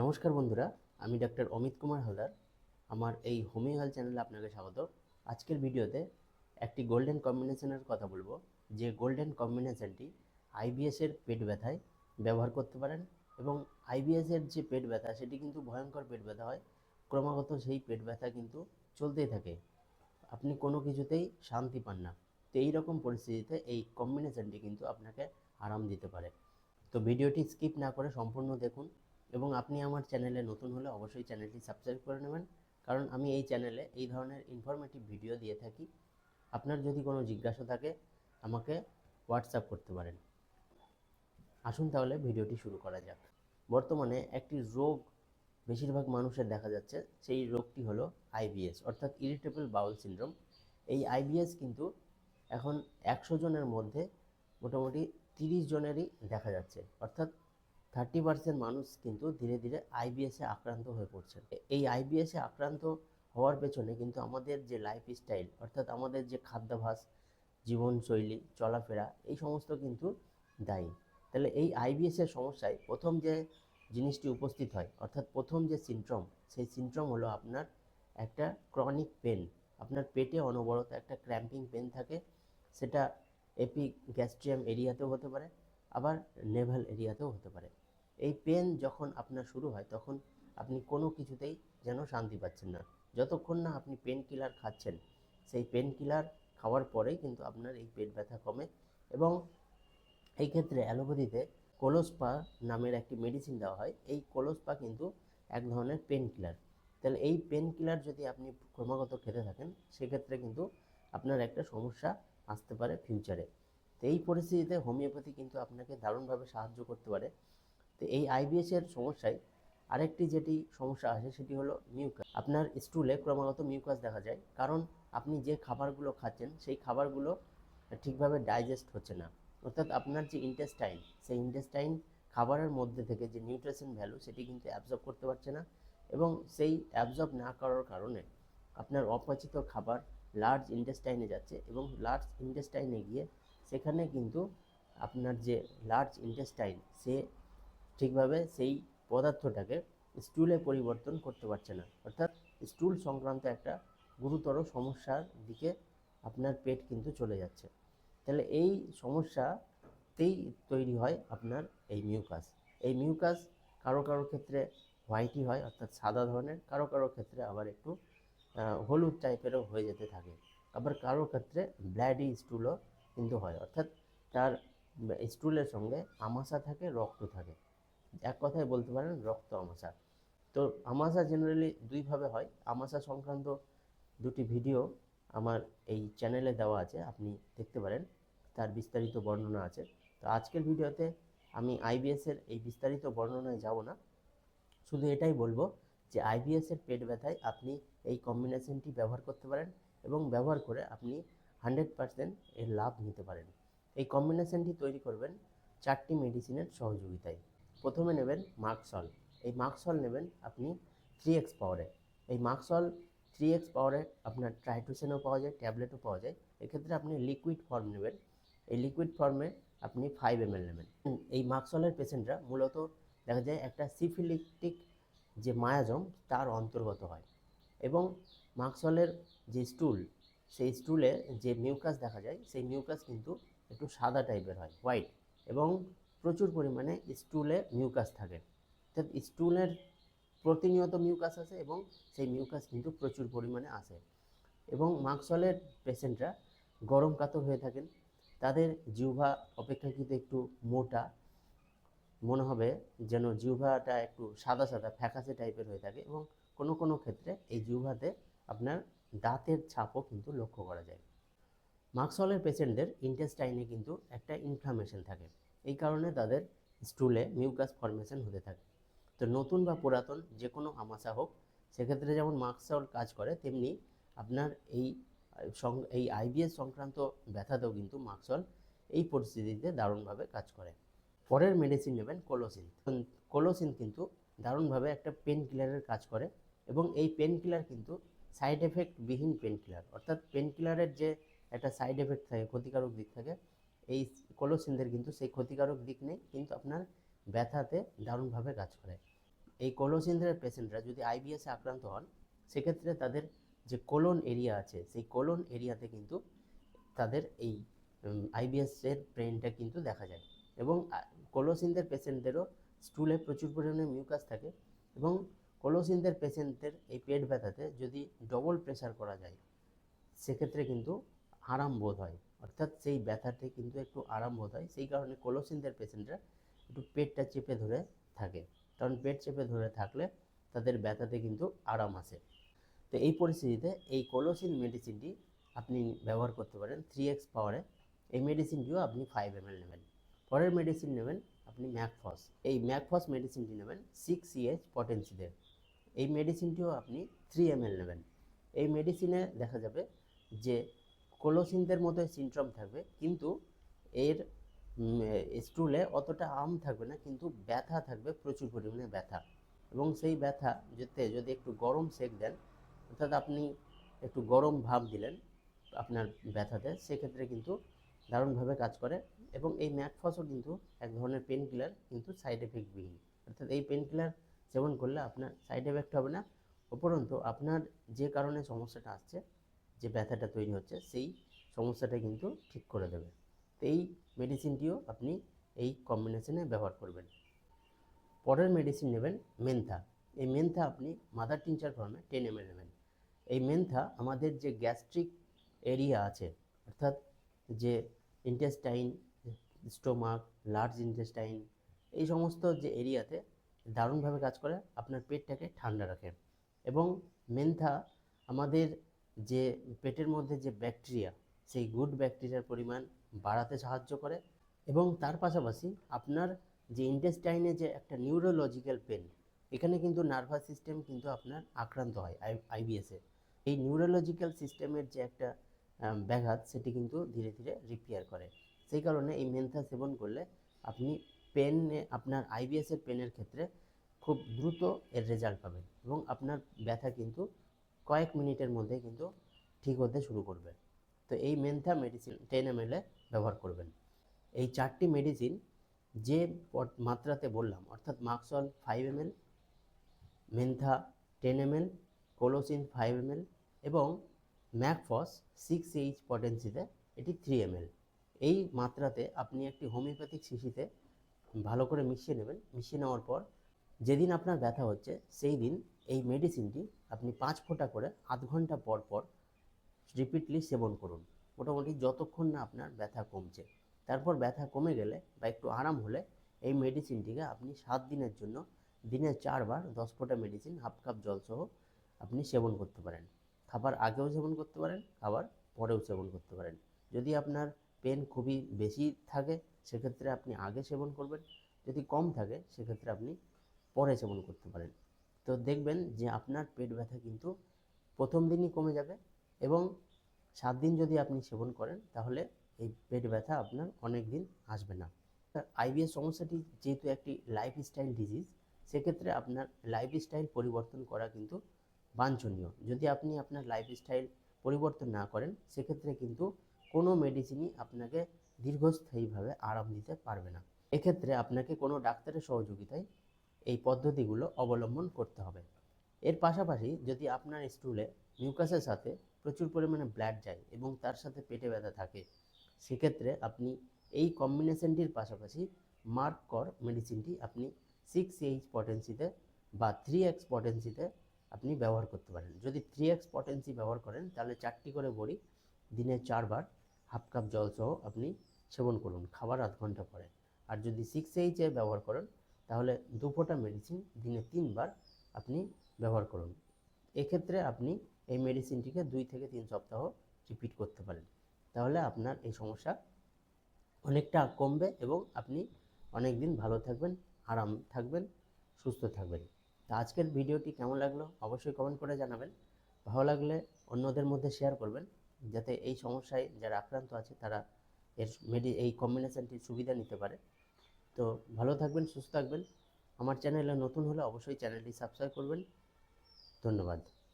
নমস্কার বন্ধুরা, আমি ডাক্তার অমিত কুমার হালদার। আমার এই হোমিও হেলথ চ্যানেলে আপনাকে স্বাগত। আজকের ভিডিওতে একটি গোল্ডেন কম্বিনেশনের কথা বলব। যে গোল্ডেন কম্বিনেশনটি আইবিএসের পেট ব্যথায় ব্যবহার করতে পারেন এবং আইবিএসের যে পেট ব্যথা, সেটি কিন্তু ভয়ঙ্কর পেট ব্যথা হয়। ক্রমাগত সেই পেট ব্যথা কিন্তু চলতেই থাকে। আপনি কোনো কিছুতেই শান্তি পান না। তো এই রকম পরিস্থিতিতে এই কম্বিনেশনটি কিন্তু আপনাকে আরাম দিতে পারে। তো ভিডিওটি স্কিপ না করে সম্পূর্ণ দেখুন। এবং আপনি আমার চ্যানেলে নতুন হলে অবশ্যই চ্যানেলটি সাবস্ক্রাইব করে নেবেন। কারণ আমি এই চ্যানেলে এই ধরনের ইনফরমেটিভ ভিডিও দিয়ে থাকি। আপনার যদি কোনো জিজ্ঞাসা থাকে, আমাকে হোয়াটসঅ্যাপ করতে পারেন। আসুন তাহলে ভিডিওটি শুরু করা যাক। বর্তমানে একটি রোগ বেশিরভাগ মানুষের দেখা যাচ্ছে, সেই রোগটি হলো আইবিএস অর্থাৎ ইরিটেবল বাউল সিনড্রোম এই আইবিএস কিন্তু এখন একশো জনের মধ্যে মোটামুটি তিরিশ জনেরই দেখা যাচ্ছে। অর্থাৎ থার্টি পার্সেন্ট মানুষ কিন্তু ধীরে ধীরে আইবিএসে আক্রান্ত হয়ে পড়ছে। এই আইবিএসে আক্রান্ত হওয়ার পেছনে কিন্তু আমাদের যে লাইফ স্টাইল অর্থাৎ আমাদের যে খাদ্যাভাস, জীবনশৈলী, চলাফেরা, এই সমস্ত কিন্তু দায়ী। তাহলে এই আইবিএসের সমস্যায় প্রথম যে জিনিসটি উপস্থিত হয়, অর্থাৎ প্রথম যে সিনড্রোম সেই সিনড্রোম হলো আপনার একটা ক্রনিক পেন আপনার পেটে অনবরত একটা ক্র্যাম্পিং পেন থাকে, সেটা এপি গ্যাস্ট্রিয়াম এরিয়াতেও হতে পারে আবার নেভাল এরিয়াতেও হতে পারে। এই পেন যখন আপনার শুরু হয়, তখন আপনি কোনো কিছুতেই যেন শান্তি পাচ্ছেন না। যতক্ষণ না আপনি পেন কিলার খাচ্ছেন, সেই পেন কিলার খাওয়ার পরেই কিন্তু আপনার এই পেট ব্যথা কমে এবং এই ক্ষেত্রে অ্যালোপ্যাথিতে কোলোসপা নামের একটি মেডিসিন দেওয়া হয়। এই কোলোসপা কিন্তু এক ধরনের পেন কিলার তাহলে এই পেন কিলার যদি আপনি ক্রমাগত খেতে থাকেন, সেক্ষেত্রে কিন্তু আপনার একটা সমস্যা আসতে পারে ফিউচারে তো এই পরিস্থিতিতে হোমিওপ্যাথি কিন্তু আপনাকে দারুণভাবে সাহায্য করতে পারে। তো এই আইবিএস এর সমস্যায় আরেকটি যেটি সমস্যা আসে সেটি হলো মিউকাস। আপনার স্টুলে ক্রমাগত মিউকাস দেখা যায়, কারণ আপনি যে খাবারগুলো খাচ্ছেন সেই খাবারগুলো ঠিকভাবে ডাইজেস্ট হচ্ছে না। অর্থাৎ আপনার যে ইন্টেস্টাইন, সেই ইন্টেস্টাইন খাবারের মধ্যে থেকে যে নিউট্রিশন ভ্যালু সেটি কিন্তু অ্যাবজর্ব করতে পারছে না এবং সেই অ্যাবজর্ব না করার কারণে আপনার অপচিত খাবার লার্জ ইন্টেস্টাইনে যাচ্ছে এবং লার্জ ইন্টেস্টাইনে গিয়ে সেখানে কিন্তু আপনার যে লার্জ ইন্টেস্টাইন সে ঠিকভাবে সেই পদার্থটাকে স্টুলে পরিবর্তন করতে পারছে না। অর্থাৎ স্টুল সংক্রান্ত একটা গুরুতর সমস্যার দিকে আপনার পেট কিন্তু চলে যাচ্ছে। তাহলে এই সমস্যাতেই তৈরি হয় আপনার এই মিউকাস এই মিউকাস কারও কারও ক্ষেত্রে হোয়াইটই হয়, অর্থাৎ সাদা ধরনের, কারও কারও ক্ষেত্রে আবার একটু হলুদ টাইপেরও হয়ে যেতে থাকে। আবার কারও ক্ষেত্রে ব্ল্যাডি স্টুলও কিন্তু হয় অর্থাৎ তার স্টুলের সঙ্গে আমাশা থাকে, রক্ত থাকে। এক কথায় বলতে পারেন, রক্ত আমাশা। তো আমাশা জেনারেলি দুইভাবে হয়। আমাশা সংক্রান্ত দুটি ভিডিও আমার এই চ্যানেলে দেওয়া আছে, আপনি দেখতে পারেন। তার বিস্তারিত বর্ণনা আছে। তো আজকের ভিডিওতে আমি আইবিএসের এই বিস্তারিত বর্ণনায় যাব না। শুধু এটাই বলব যে আইবিএসের পেট ব্যথায় আপনি এই কম্বিনেশনটি ব্যবহার করতে পারেন এবং ব্যবহার করে আপনি হান্ড্রেড পারসেন্ট এর লাভ নিতে পারেন। এই কম্বিনেশনটি তৈরি করবেন চারটি মেডিসিনের সহযোগিতায়। প্রথমে নেবেন মার্কসল এই মার্কসল নেবেন আপনি থ্রি এক্স পাওয়ারে এই মার্কসল থ্রি এক্স পাওয়ারে আপনার ট্রাইটোসেনও পাওয়া যায় ট্যাবলেটও পাওয়া যায়। এক্ষেত্রে আপনি লিকুইড ফর্ম নেবেন। এই লিকুইড ফর্মে আপনি ফাইভ এম নেবেন। এই মার্কসলের পেশেন্টরা মূলত দেখা যায় একটা সিফিলিটিক যে মায়াজম, তার অন্তর্গত হয়। এবং মার্কসলের যে স্টুল সেই স্টুলে যে মিউকাস দেখা যায়, সেই মিউকাস কিন্তু একটু সাদা টাইপের হয় হোয়াইট এবং প্রচুর পরিমাণে স্টুলে মিউকাস থাকে। অর্থাৎ স্টুলের প্রতিনিয়ত মিউকাস আসে এবং সেই মিউকাস কিন্তু প্রচুর পরিমাণে আসে। এবং মার্কসলের পেশেন্টরা গরম কাতর হয়ে থাকেন। তাদের জিহ্বা অপেক্ষাকৃত একটু মোটা। মনে হবে যেন জিহ্বাটা একটু সাদা সাদা, ফ্যাকাসে টাইপের হয়ে থাকে এবং কোনো কোনো ক্ষেত্রে এই জিহ্বাতে আপনার দাঁতের ছাপও কিন্তু লক্ষ্য করা যায়। মার্কসলের পেশেন্টদের ইন্টেস্টাইনে কিন্তু একটা ইনফ্লামেশন থাকে। এই কারণে তাদের স্টুলে মিউকাস ফর্মেশন হতে থাকে। তো নতুন বা পুরাতন যে কোনো আমাশা হোক, সেক্ষেত্রে যেমন মার্কসল কাজ করে, তেমনি আপনার এই এই আইবিএস সংক্রান্ত ব্যথাতেও কিন্তু মার্কসল এই পরিস্থিতিতে দারুণভাবে কাজ করে। পরের মেডিসিন নেবেন কোলোসিন কোলোসিন কিন্তু দারুণভাবে একটা পেন কিলারের কাজ করে এবং এই পেন কিলার কিন্তু সাইড এফেক্ট বিহীন পেন কিলার অর্থাৎ পেন কিলারের যে একটা সাইড এফেক্ট থাকে, ক্ষতিকারক দিক থাকে, এই কোলোসিনদের কিন্তু সেই ক্ষতিকারক দিক নেই, কিন্তু আপনার ব্যথাতে দারুণভাবে কাজ করে। এই কোলোসিন্দ্রের পেশেন্টরা যদি আইবিএসে আক্রান্ত হন, সেক্ষেত্রে তাদের যে কোলন এরিয়া আছে, সেই কোলন এরিয়াতে কিন্তু তাদের এই আইবিএসের ব্রেনটা কিন্তু দেখা যায়। এবং কোলোসিনদের পেশেন্টদেরও স্টুলে প্রচুর পরিমাণে মিউকাস থাকে এবং কোলোসিনদের পেশেন্টদের এই পেট ব্যথাতে যদি ডবল প্রেশার করা যায়, সেক্ষেত্রে কিন্তু আরাম বোধ হয়। অর্থাৎ সেই ব্যথাতে কিন্তু একটু আরাম বোধ হয়। সেই কারণে কোলোসিনদের পেশেন্টরা একটু পেটটা চেপে ধরে থাকে। কারণ পেট চেপে ধরে থাকলে তাদের ব্যথাতে কিন্তু আরাম আসে। তো এই পরিস্থিতিতে এই কোলোসিন মেডিসিনটি আপনি ব্যবহার করতে পারেন থ্রি এক্স পাওয়ারে এই মেডিসিনটিও আপনি ফাইভ এম এল নেবেন। পরের মেডিসিন নেবেন আপনি ম্যাকফস। এই ম্যাকফস মেডিসিনটি নেবেন সিক্স সিএইচ পটেন্সিতে এই মেডিসিনটিও আপনি থ্রি এম নেবেন। এই মেডিসিনে দেখা যাবে যে কোলোসিনদের মতো সিনড্রোম থাকবে, কিন্তু এর স্টুলে অতটা আম থাকবে না, কিন্তু ব্যথা থাকবে, প্রচুর পরিমাণে ব্যথা। এবং সেই ব্যথা যেতে যদি একটু গরম সেক দেন, অর্থাৎ আপনি একটু গরম ভাব দিলেন আপনার ব্যথাতে, সেক্ষেত্রে কিন্তু দারুণভাবে কাজ করে। এবং এই ম্যাকফসও কিন্তু এক ধরনের পেন কিলার কিন্তু সাইড এফেক্টবিহীন অর্থাৎ এই পেন কিলার সেবন করলে আপনার সাইড এফেক্ট হবে না। উপরন্তু আপনার যে কারণে সমস্যাটা আসছে, যে ব্যথাটা তৈরি হচ্ছে, সেই সমস্যাটা কিন্তু ঠিক করে দেবে। তো এই মেডিসিনটিও আপনি এই কম্বিনেশনে ব্যবহার করবেন। পরের মেডিসিন নেবেন মেন্থা। এই মেন্থা আপনি মাদার টিনচার ফর্মে টেন এম নেবেন। এই মেন্থা আমাদের যে গ্যাস্ট্রিক এরিয়া আছে, অর্থাৎ যে ইন্টেস্টাইন স্টোমাক লার্জ ইন্টেস্টাইন এই সমস্ত যে এরিয়াতে দারুণভাবে কাজ করে, আপনার পেটটাকে ঠান্ডা রাখে। এবং মেন্থা আমাদের যে পেটের মধ্যে যে ব্যাকটেরিয়া, সেই গুড ব্যাকটেরিয়ার পরিমাণ বাড়াতে সাহায্য করে এবং তার পাশাপাশি আপনার যে ইন্টেস্টাইনে যে একটা নিউরোলজিক্যাল পেন এখানে কিন্তু নার্ভাস সিস্টেম কিন্তু আপনার আক্রান্ত হয় আইবিএসে এই নিউরোলজিক্যাল সিস্টেমের যে একটা ব্যাঘাত, সেটি কিন্তু ধীরে ধীরে রিপেয়ার করে। সেই কারণে এই মেন্থা সেবন করলে আপনি পেনে আপনার আইবিএসের পেনের ক্ষেত্রে খুব দ্রুত এর রেজাল্ট পাবেন এবং আপনার ব্যথা কিন্তু কয়েক মিনিটের মধ্যে কিন্তু ঠিক হতে শুরু করবে। তো এই মেন্থা মেডিসিন টেন এম ব্যবহার করবেন। এই চারটি মেডিসিন যে মাত্রাতে বললাম, অর্থাৎ merc sol five M mentha ten M কোলোসিন five M এবং ম্যাকফস সিক্স এইচ পটেন্সিতে এটি থ্রি এম এই মাত্রাতে আপনি একটি হোমিওপ্যাথিক শিশিতে ভালো করে মিশিয়ে নেবেন। মিশিয়ে নেওয়ার পর যেদিন আপনার ব্যথা হচ্ছে, সেই দিন এই মেডিসিনটি আপনি পাঁচ ফোঁটা করে আধ ঘণ্টা পর পর রিপিটলি সেবন করুন। মোটামুটি যতক্ষণ না আপনার ব্যথা কমছে। তারপর ব্যথা কমে গেলে বা একটু আরাম হলে এই মেডিসিনটিকে আপনি সাত দিনের জন্য দিনে চারবার দশ ফোঁটা মেডিসিন, হাফ কাপ জলসহ আপনি সেবন করতে পারেন। খাবার আগেও সেবন করতে পারেন আবার পরেও সেবন করতে পারেন। যদি আপনার পেন খুবই বেশি থাকে, সেক্ষেত্রে আপনি আগে সেবন করবেন। যদি কম থাকে, সেক্ষেত্রে আপনি পরে সেবন করতে পারেন। তো দেখবেন যে আপনার পেট ব্যথা কিন্তু প্রথম দিনই কমে যাবে এবং সাত দিন যদি আপনি সেবন করেন, তাহলে এই পেট ব্যথা আপনার অনেক দিন আসবে না। আইবিএস সমস্যাটি যেহেতু একটি লাইফস্টাইল ডিজিজ সেক্ষেত্রে আপনার লাইফস্টাইল পরিবর্তন করা কিন্তু বাঞ্ছনীয়। যদি আপনি আপনার লাইফস্টাইল পরিবর্তন না করেন, সেক্ষেত্রে কিন্তু কোনো মেডিসিনই আপনাকে দীর্ঘস্থায়ীভাবে আরাম দিতে পারবে না। এক্ষেত্রে আপনাকে কোনো ডাক্তারের সহযোগিতায় এই পদ্ধতিগুলো অবলম্বন করতে হবে। এর পাশাপাশি যদি আপনার স্টুলে মিউকাসের সাথে প্রচুর পরিমাণে ব্লাড যায় এবং তার সাথে পেটে ব্যথা থাকে, সেক্ষেত্রে আপনি এই কম্বিনেশনটির পাশাপাশি মার্ক কর মেডিসিনটি আপনি সিক্স এইচ পটেন্সিতে বা থ্রি এক্স পটেন্সিতে আপনি ব্যবহার করতে পারেন। যদি থ্রি এক্স পটেন্সি ব্যবহার করেন, তাহলে চারটি করে বড়ি দিনে চারবার হাফ কাপ জল সহ আপনি সেবন করুন, খাবার আধ ঘণ্টা পরে। আর যদি সিক্স এইচ এইচে ব্যবহার করেন, তাহলে দু ফোঁটা মেডিসিন দিনে তিনবার আপনি ব্যবহার করুন। এক্ষেত্রে আপনি এই মেডিসিনটিকে দুই থেকে তিন সপ্তাহ রিপিট করতে পারেন। তাহলে আপনার এই সমস্যা অনেকটা কমবে এবং আপনি অনেক দিন ভালো থাকবেন, আরাম থাকবেন, সুস্থ থাকবেন। তো আজকের ভিডিওটি কেমন লাগল? অবশ্যই কমেন্ট করে জানাবেন। ভালো লাগলে অন্যদের মধ্যে শেয়ার করবেন। যাতে এই সমস্যায় যারা আক্রান্ত আছে তারা এর মেডি এই কম্বিনেশানটির সুবিধা নিতে পারে। তো ভালো থাকবেন, সুস্থ থাকবেন। আমার চ্যানেলে নতুন হলে অবশ্যই চ্যানেলটি সাবস্ক্রাইব করবেন। ধন্যবাদ।